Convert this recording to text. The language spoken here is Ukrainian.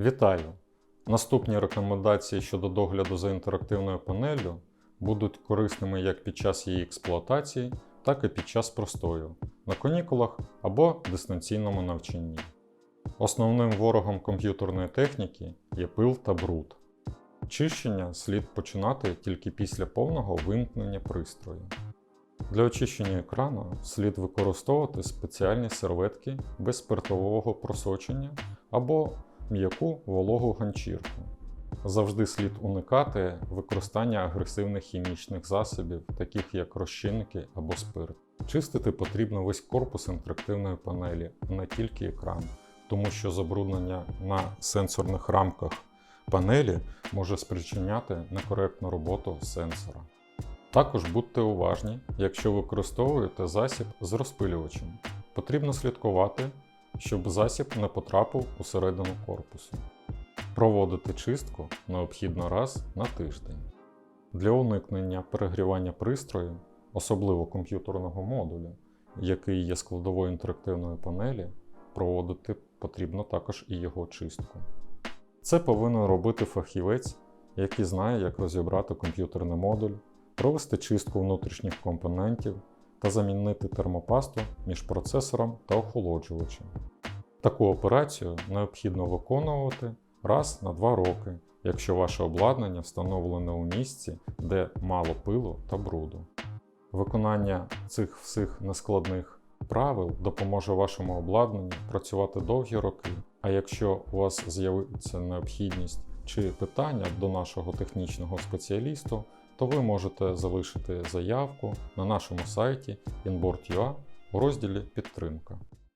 Вітаю! Наступні рекомендації щодо догляду за інтерактивною панеллю будуть корисними як під час її експлуатації, так і під час простою на канікулах або дистанційному навчанні. Основним ворогом комп'ютерної техніки є пил та бруд. Чищення слід починати тільки після повного вимкнення пристрою. Для очищення екрану слід використовувати спеціальні серветки без спиртового просочення або м'яку вологу ганчірку. Завжди слід уникати використання агресивних хімічних засобів, таких як розчинники або спирт. Чистити потрібно весь корпус інтерактивної панелі, а не тільки екран, тому що забруднення на сенсорних рамках панелі може спричиняти некоректну роботу сенсора. Також будьте уважні, якщо використовуєте засіб з розпилювачем. Потрібно слідкувати, щоб засіб не потрапив усередину корпусу. Проводити чистку необхідно раз на тиждень. Для уникнення перегрівання пристрою, особливо комп'ютерного модулю, який є складовою інтерактивної панелі, проводити потрібно також і його чистку. Це повинен робити фахівець, який знає, як розібрати комп'ютерний модуль, провести чистку внутрішніх компонентів та замінити термопасту між процесором та охолоджувачем. Таку операцію необхідно виконувати раз на 2 роки, якщо ваше обладнання встановлене у місці, де мало пилу та бруду. Виконання цих всіх нескладних правил допоможе вашому обладнанню працювати довгі роки. А якщо у вас з'явиться необхідність чи питання до нашого технічного спеціалісту, то ви можете залишити заявку на нашому сайті inboard.ua у розділі Підтримка.